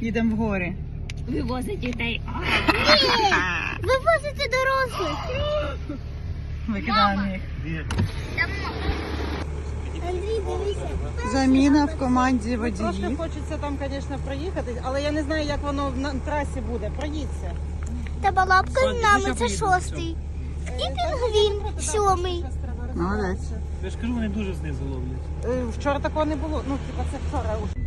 Їдемо в гори. Вивозить дітей. Вивозите дорослих. Викидаємо їх. Андрій, дивися. Заміна в команді Трошки водіїв. хочеться там, звісно, проїхати, але я не знаю, як воно на трасі буде. Проїдься. Та балапка з нами це шостий. І пінгвін сьомий. Молодець. Я ж кажу, вони дуже знизу ловлять. Е, Вчора такого не було. Ну, типа, це вчора. Я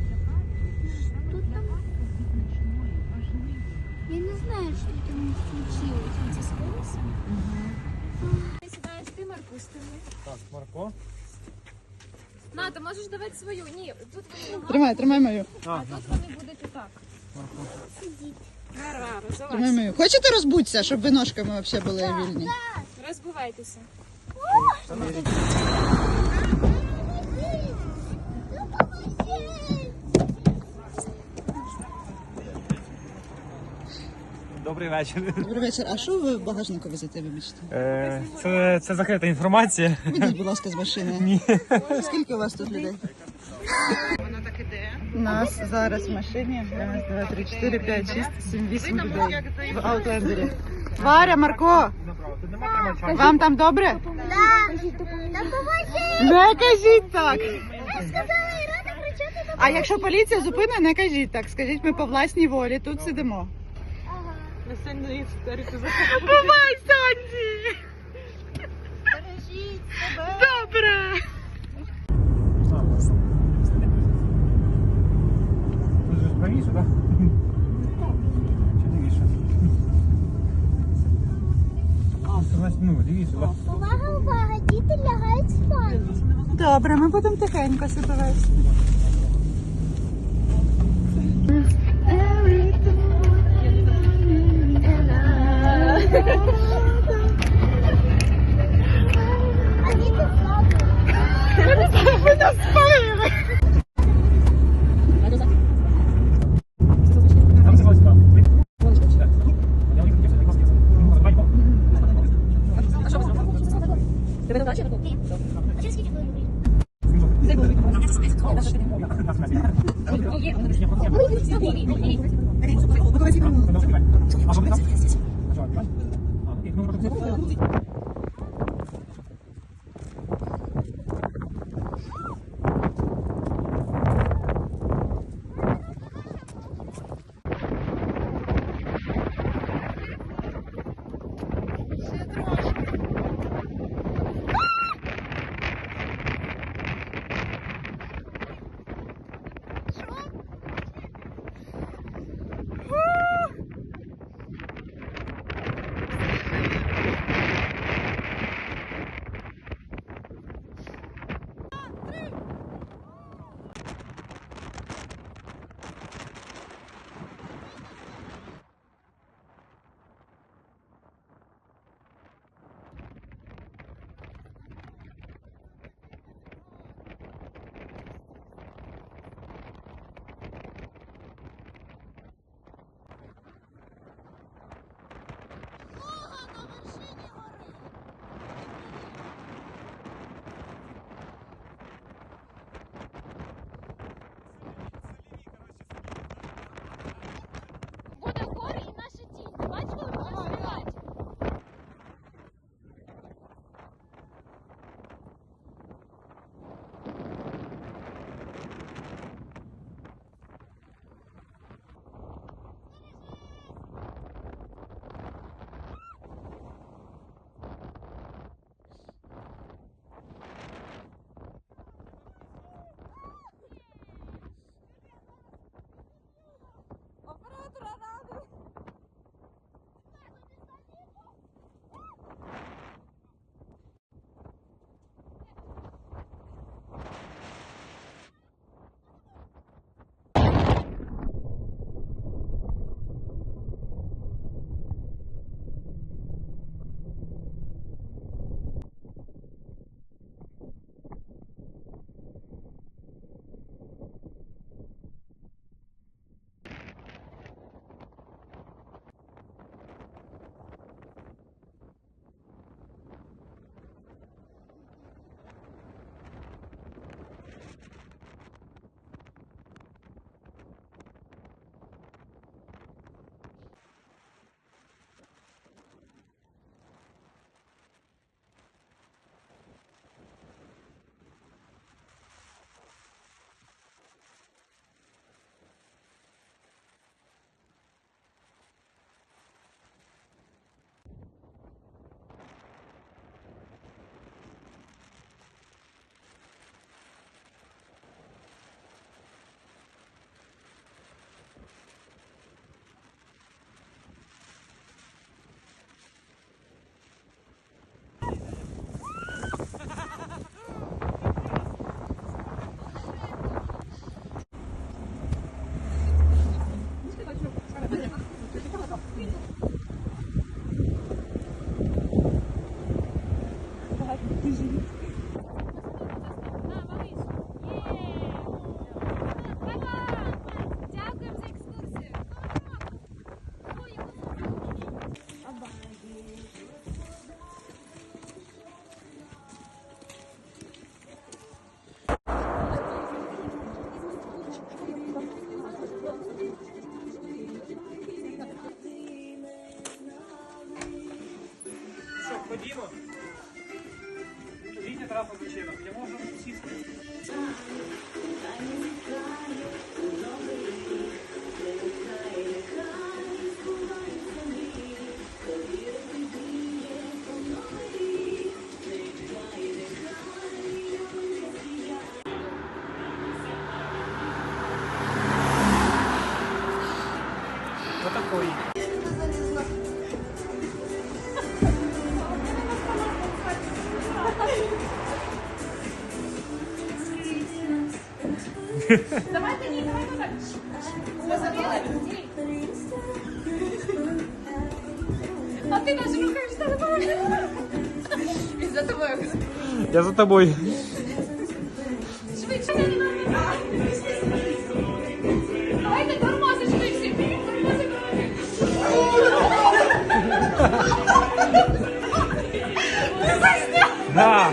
Так, Марко. На, ти можеш давати свою. Ні, тут вони лягать, Тримай, тримай мою. А, тут вони будуть отак. Гарвару, Тримай залазь. мою. Хочете розбудься, щоб ви ножками взагалі були вільні? Розбивайтеся. Добрий вечір. Добрий вечір. А що ви в багажнику везете, вибачте? Е, Це, це закрита інформація. Вийдіть, будь ласка, з машини. Ні. Скільки у вас тут людей? Воно так іде. Нас зараз в машині раз, два, три, чотири, п'ять, шість, сім, вісім людей в Аутлендері. Варя, Марко, вам там добре? Не кажіть так. А якщо поліція зупинить, не кажіть так. Скажіть, ми по власній волі тут сидимо. Ми сьогодні історію Бувай, Санді! Добре! Правіше, так? Чи лівіше? А, це значить, ну, лівіше, так? Увага, увага, діти лягають спати. Добре, ми будемо тихенько себе вести. Ви нас спалили! Там це возьма. Я не хотів, я хотів. Ну, давай, бо. А через скільки хвилин вийде? А що ти там? А Allez, on va Давайте ні, давайте так. А ти нас рухаєшся за тобою. Він за тобою. Я за тобой. Швидше не Давайте тормозочки всі. Тормозик. Да.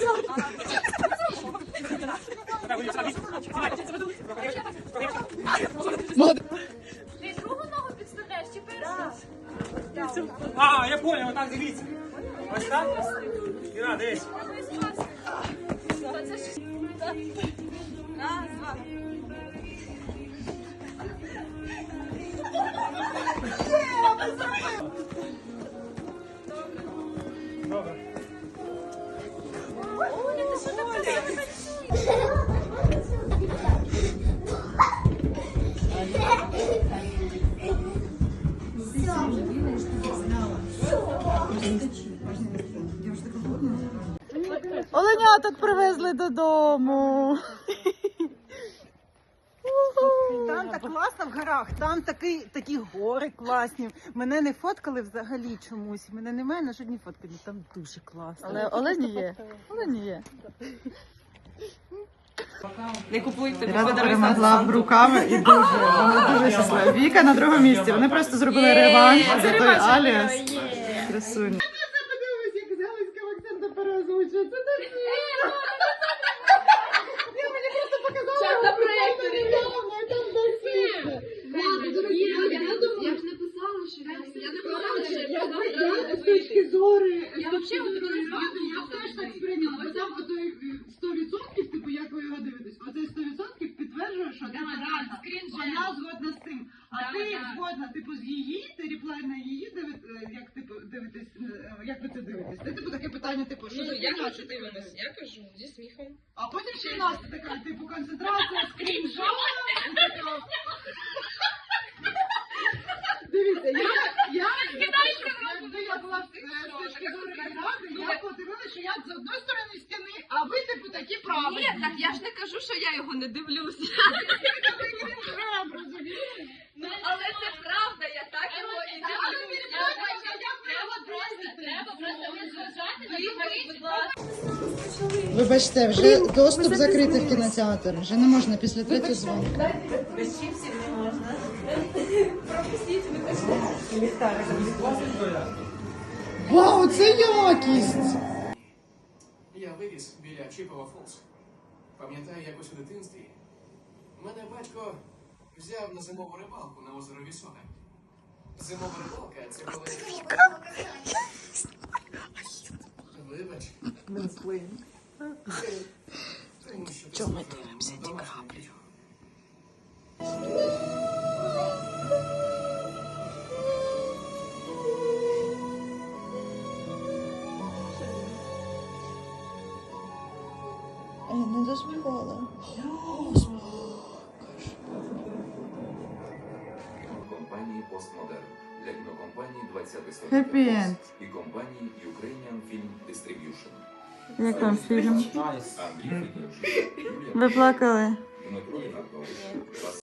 Оленяток привезли додому. Там так класно в горах, там такий, такі гори класні. Мене не фоткали взагалі чомусь. Мене немає на жодній фотки, але там дуже класно. Але олені є. Олені є. Не купуйте, подаруй перемогла руками і дуже, вона дуже щаслива. Віка на другому місці. Вони просто зробили реванш за той аліас. Красуня. Чат на проєкторі. Я ж не писала, що я я не писала, що я продала з точки зору. Я взагалі от я теж так сприйняла. Бо там отой 100%, типу, як ви його дивитесь, оцей 100% підтверджує, що вона згодна з цим. А ти згодна, типу, з її, ти реплай на її е, як типу дивитесь, е, як ви це дивитесь? Це типу таке питання, типу, що за Як фігня, ви? Я кажу, зі сміхом. а потім ще й Настя така, типу, концентрація, скріншот. Дивіться, я, я, якби я була з е, з точки зору я подивилася, що я з одної сторони стіни, а ви, типу, такі правильні. Ні, так я ж не кажу, що я його не дивлюся. Ну, але це правда, я так його і дивлюся. Треба просто, треба просто не зважати на будь ласка. Вибачте, вже доступ закритий в кінотеатр. Вже не можна після третього дзвонка. Вау, це якість! Виріс біля Чіпова Фолс. Пам'ятаю, якось у дитинстві. Мене батько взяв на зимову рибалку на озеро Вісоне. Зимова рибалка це коли. Вибач. Тому що Чому ми дивимося ті краплі? Happy End. і компанії Ukrainian Film Distribution. Як вам фільм? Ви плакали? Дмитро Василь